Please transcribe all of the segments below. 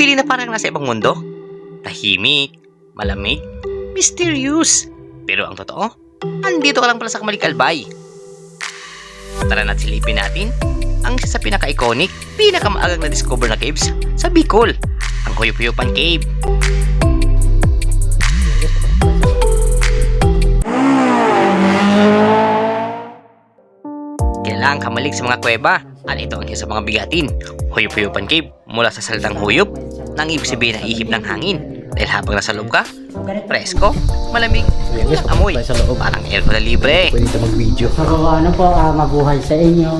feeling na parang nasa ibang mundo. Tahimik, malamig, mysterious. Pero ang totoo, andito ka lang pala sa Kamalig Albay. Tara na't silipin natin ang isa sa pinaka-iconic, pinakamaagang na-discover na caves sa Bicol, ang Huyup-Huyupan Cave. Kailangan kamalig sa mga kuweba at ito ang isa sa mga bigatin. Huyup-Huyupan Cave mula sa salitang huyup nang ibig sabihin na ihip ng hangin. Dahil habang nasa loob ka, presko, malamig, walang amoy. Sa. Parang aircon na libre. Pwede mag-video. So ano po, ah, mabuhay sa inyo.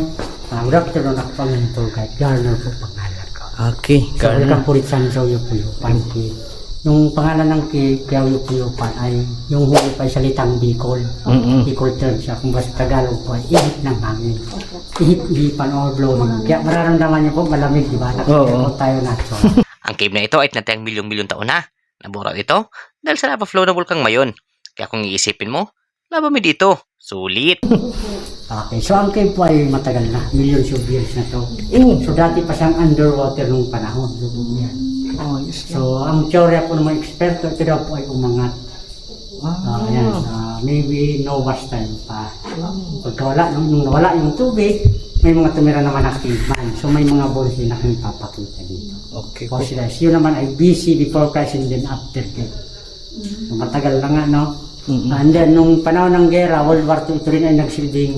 Ang Dr. Ronak Paminto kahit Garner po pangalan ko. Okay. So, welcome po rin sa Soyo Puyo, Panki. Yung pangalan ng ki- Kiyaw Puyo Pan ay yung huli pa ay salitang Bicol. Mm-mm. Bicol term siya. Kung basta Tagalog po ay ihip ng hangin. Ihip, ihipan or blowing. Kaya mararamdaman niyo po malamig, di ba? Nakikita po tayo nacho. Ang cave na ito ay tinatayang milyong-milyong taon na. Naburaw ito dahil sa lava flow ng bulkang mayon. Kaya kung iisipin mo, lava mo dito. Sulit. Okay, so ang cave po ay matagal na. Millions of years na to. So dati pa siyang underwater nung panahon. Yan. Oh, yes. So, ang teorya po ng mga eksperto, ito daw po ay umangat. Ah, ayan, ah, maybe no was time pa. Pagka wala, nung, nung nawala yung tubig, may mga tumira naman na caveman. So, may mga balls din na kami papakita dito. Okay po. Fossilize. Yun naman ay BC before Christ and then after Christ. So, matagal na nga, no? Mm-mm. And then, nung panahon ng gera, World War II, ito rin ay nagsilbing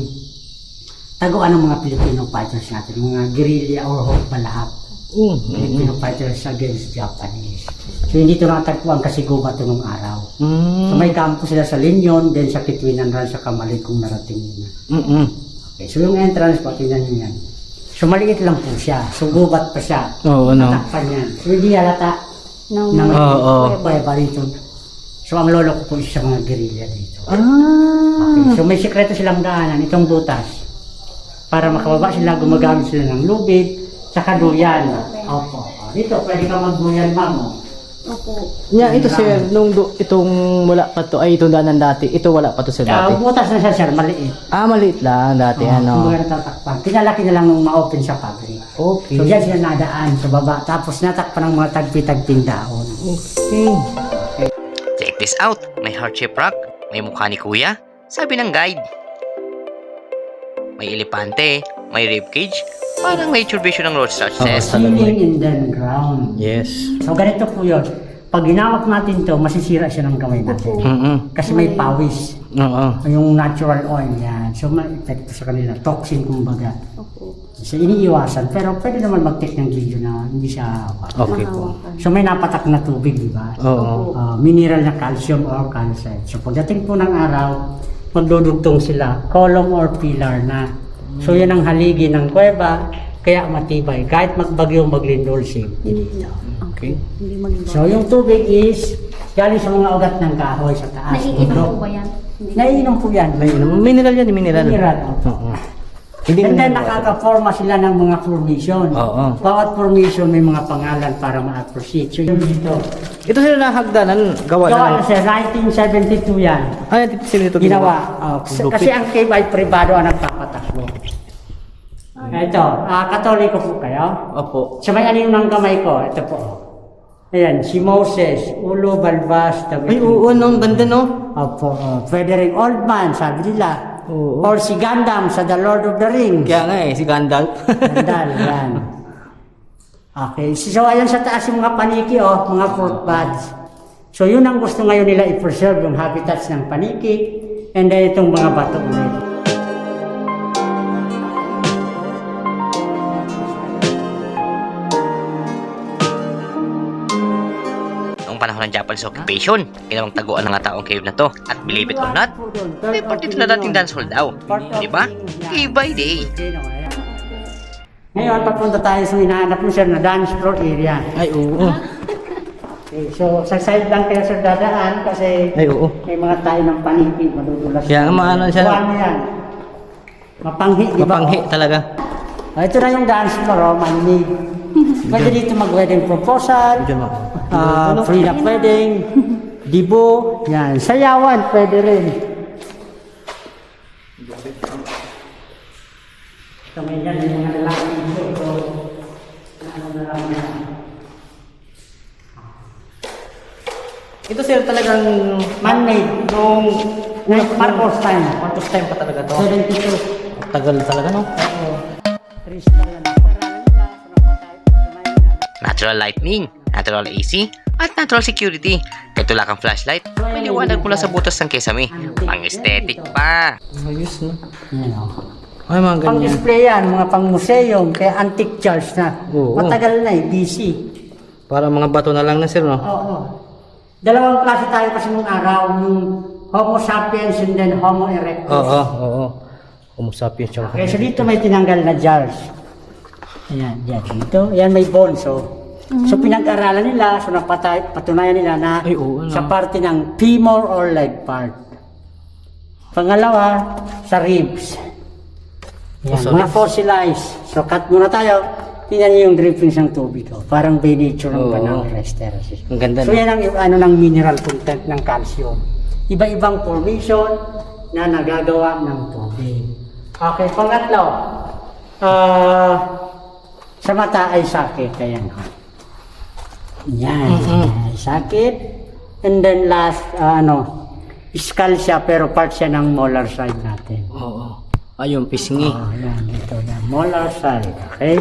taguan ng mga Filipino fighters natin, mga guerrilla or hawk balahap. Mm. Filipino fighters against Japanese. So hindi ito nakatagpuan kasi gubat ito nung araw. Mm. So may kampo sila sa Linyon, then sa Kitwinan Run, sa Kamalig kung narating nyo na. Mm-mm. Okay, so yung entrance po, tingnan nyo yan. So maliit lang po siya. So gubat pa siya. Oo, ano? Natakpan yan. So hindi halata Nung ng Oo, oo. kuweba rito. So ang lolo ko po isa sa mga guerrilla dito. Ah. Okay, so may sikreto silang daanan, itong butas. Para makababa sila, gumagamit sila ng lubid, tsaka duyan. Opo. Dito, pwede ka magduyan, ma'am. oh. Opo. Yeah, ito sir, nung do, itong wala pa to, ay itong daanan dati, ito wala pa to sir Ah, dati. butas na siya, sir, maliit. Ah, maliit lang dati, Oh, ano. Kumbaga natatakpan. Pinalaki na lang nung ma-open sa public. Okay. So, diyan sila nadaan sa baba. Tapos natakpan ng mga tagpi-tagping daon. Okay. Check this out. May heart-shaped rock. May mukha ni kuya. Sabi ng guide. May elepante. May ribcage. Parang may turbation ng. Oo, Talaga. Sealing in the ground. Yes. So, ganito po yun. Pag ginawak natin to, masisira siya ng kamay natin. Mm-mm. Kasi may pawis. Oo. Yung natural oil yan. So, may epekto sa kanila. Toxin, kumbaga. Opo. So, iniiwasan. Pero pwede naman mag-take ng video na hindi siya... Okay po. Mahawakan. So, may napatak na tubig, di ba? Oo. Ah, mineral na calcium or calcite. So, pagdating po ng araw, magdudugtong sila. Column or pillar na. So, yan ang haligi ng kuweba. Kaya matibay. Kahit magbagyo, maglindol siya. Hindi. Okay. Hindi mag So, yung tubig is galing sa mga ugat ng kahoy sa taas. Naiinom po ba yan? Naiinom po yan. May mineral yan, mineral. Mineral. Oo. Hindi And then nakaka-forma sila ng mga formation. Oo. Bawat formation may mga pangalan para ma-appreciate. So yun dito. Ito sila na hagdanan, gawa, Gawa na. na siya, 1972 yan. Ay, ito sila ito Ginawa. Oh, kasi ang cave ay privado ang nagpapatakbo. Ito, ah, katoliko po kayo. Opo. Sa may aning ng kamay ko, ito po. Ayan, si Moses, Ulo, Balbas, David. Ay, oo, no, ang ganda, no? Opo, oh. pwede rin Old Man, sabi nila. Oo. Or si Gandam sa The Lord of the Rings. Kaya nga eh, si Gandalf. Gandal, yan. Okay, so ayan sa taas yung mga paniki, oh, mga fruit buds. So yun ang gusto ngayon nila i-preserve, yung habitats ng paniki, and then itong mga bato ulit. Panahon ng Japanese occupation, ginawang taguan ng mga taong cave na to. At believe it or not, may part dito na dating dance hall daw. Di ba? Cave by day. Ngayon, papunta tayo sa hinahanap mo, sir, na dance floor area. Ay, oo. Okay, so, sa side lang kayo, sir, dadaan kasi Ay, oo. may mga tayo ng paniki, madudulas. Kaya nga, maano siya? Buwan mo yan. Mapanghi, di ba? Mapanghi talaga. Ah, ito na yung dance floor, oh, manig. Pwede dito mag-wedding proposal, Diyan mo. Ah, free na wedding, dibo, yan. Sayawan, pwede rin. Ito may yan, yung mga lalaki dito. So, ano na lang yan. Ito sir talagang Man-made. nung Like Marcos time. Marcos time pa talaga to. 72. Tagal talaga no? Oo. Natural lighting, natural AC, at natural security. Kahit wala kang flashlight, may liwanag mula sa butas ng kesame. Pang aesthetic pa. Ayos no? Oh. Ay mga ganyan. Pang-display yan, mga pang-museum, kaya antique charge na. Oo. Matagal na eh, busy. Para mga bato na lang na sir no? Oo. Dalawang klase tayo kasi nung araw, yung Homo sapiens and then Homo erectus. Oo, oo. Homo sapiens tsaka. Okay, so dito may tinanggal na jars. Ayan, yan dito. Ayan may bones, so. So pinag-aralan nila, so napatay, patunayan nila na Ay, oo, ano? sa parte ng femur or leg part. Pangalawa, sa ribs. Yan, Oh, sa mga ribs. fossilized. So cut muna tayo. Tingnan niyo yung drippings ng tubig. Oh. Parang by nature ng Oo. banang restoration. Ang ganda So no? yan ang ano ng mineral content ng calcium. Iba-ibang formation na nagagawa ng tubig. Okay, pangatlo. Ah, sa mata ay sakit. Ayan. oh. Yan. Sakit. And then last, ah, ano, skull siya pero part siya ng molar side natin. Oo. Ayun, pisngi. Oh, yan, dito na. Molar side. Okay?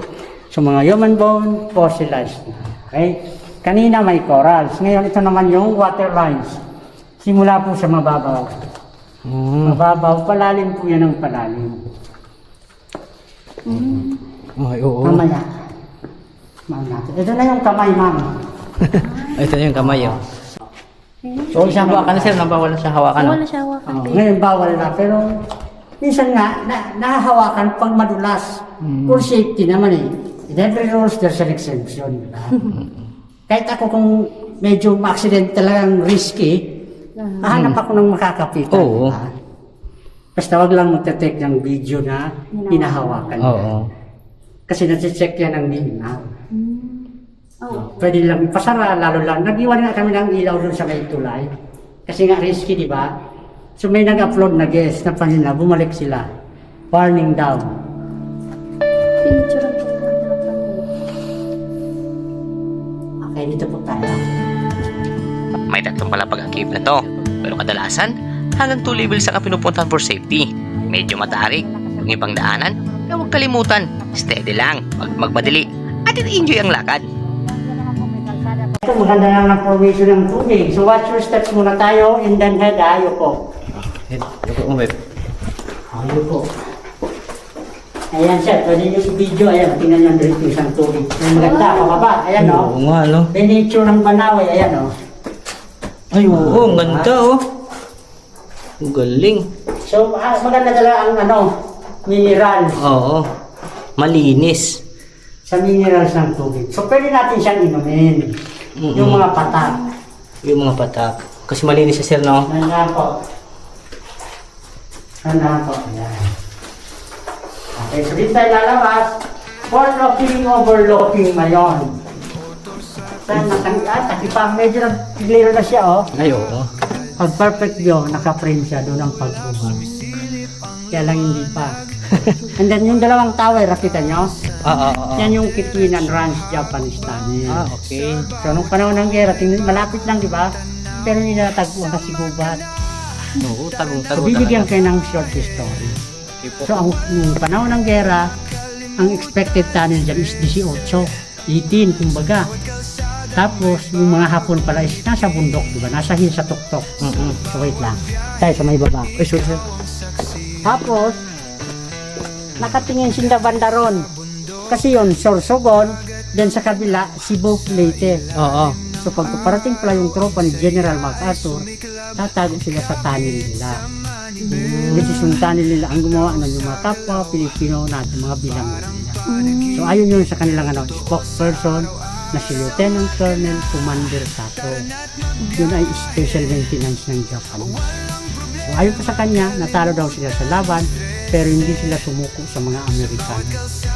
So, mga human bone, fossilized na. Okay? Kanina may corals. Ngayon, ito naman yung water lines. Simula po sa mababaw. Mm. Mababaw, palalim po yan ng palalim. Ay, oo. Mamaya. Natin. Ito na yung kamay, ma'am. Ito yung kamay oh. So, Isang hawakan na sir, nang bawal na siya hawakan no? Wala siya hawakan. Oh, ngayon bawal na, pero minsan nga, na, nahahawakan pag madulas. For safety naman eh. In every rules, there's an exemption. Kahit ako kung medyo ma-accident talagang risky, hahanap ako ng makakapitan. Oo. ba? Basta wag lang magte-take ng video na hinahawakan. ka. Oo. Kasi nasi-check yan ng DNR. Oh. Pwede lang ipasara, lalo lang. Nag-iwan nga kami ng ilaw doon sa may tulay. Kasi nga risky, di ba? So may nag-upload na guest na panila, bumalik sila. Warning daw. Pinicturean Okay, dito po tayo. May tatlong palapag ang cave na to. Pero kadalasan, hanggang 2 levels ang pinupuntahan for safety. Medyo matarik. Yung ibang daanan, na huwag kalimutan. Steady lang, wag magmadali. At enjoy ang lakad. Ito, maganda lang ng formation ng tubig. So watch your steps muna tayo and then head, ayo po. Ito umay. Ayo po. Ayan siya, pwede nyo i-video. Ayan, tingnan nyo ang drippings ng tubig. Ang maganda, pababa. Ayan o. Oo nga no? The nature ng Banawe, ayan o. Ay, oo, ang ganda oh. Ang galing. So, ah, maganda talaga ang ano, mineral. Oo. Malinis. sa minerals ng tubig. So, pwede natin siyang inumin. Mm-mm. Yung mga patak. Yung mga patak. Kasi malinis siya sir no? Nandiyan po. Nandiyan po. Ayan. Okay, so dito tayo lalabas. For looking overlooking ngayon. Saan nakang ah, takipa, medyo nag-clear na siya, oh. Ay, oo. Pag perfect view, naka-frame siya doon ang pag-ubang. Kaya lang hindi pa. And then yung dalawang tower, nakita nyo? Ah, ah, ah. Yan yung Kitwinan Ranch Japanese tunnel. Ah, okay. So, nung panahon ng gera, tingnan, malapit lang, di ba? Pero hindi na natagpuan kasi gubat. Oo, So, tagong-tago bibigyan kayo ng short story. So, ang nung panahon ng gera, ang expected tunnel dyan is 18, 18, kumbaga. Tapos, yung mga hapon pala is nasa bundok, di ba? Nasa hill sa tuktok. Mm-mm. So, wait lang. Tayo sa may baba. Ay, sorry sir. Tapos, nakatingin sila banda ron. Kasi yon Sorsogon, then sa kabila, Cebu Leyte. Oo. So pag parating pala yung tropa ni General MacArthur, tatago sila sa tunnel nila. Which is yung tunnel nila ang gumawa ng yung mga kapwa Pilipino natin, mga bilang nila. So ayun yun sa kanilang ano, spokesperson na si Lieutenant Colonel Commander Sato. Yun ay special maintenance ng Japan. So ayon pa sa kanya, natalo daw sila sa laban, pero hindi sila sumuko sa mga Amerikano.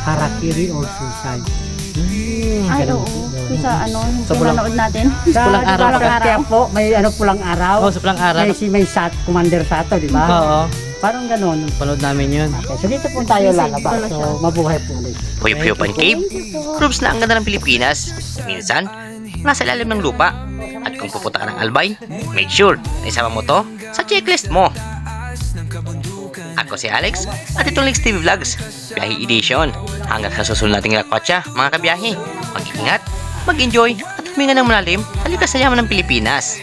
Harakiri or suicide. Ay, oo. Yung sa ano, yung Sa pulang- pinanood natin. Sa Pulang araw pulang araw po, may ano pulang araw. Oo, sa pulang araw. May si may Sat, Commander Sato, di ba? Oo. Parang ganun. Panood namin yun. Okay, so dito po tayo lalabas. So, mabuhay po ulit. Puyup-puyupan cave, proves na ang ganda ng Pilipinas. Minsan, nasa ilalim ng lupa. At kung kung pupunta ka ng Albay, make sure na isama mo to sa checklist mo. Ako si Alex at itong Lex TV Vlogs, Biyahe Edition. Hanggang sa susunod nating lakwatsa, mga kabiyahe. Mag-iingat, mag-enjoy at huminga ng malalim sa likas sa yaman ng Pilipinas.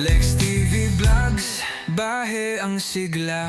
Lex TV Vlogs Bahe ang sigla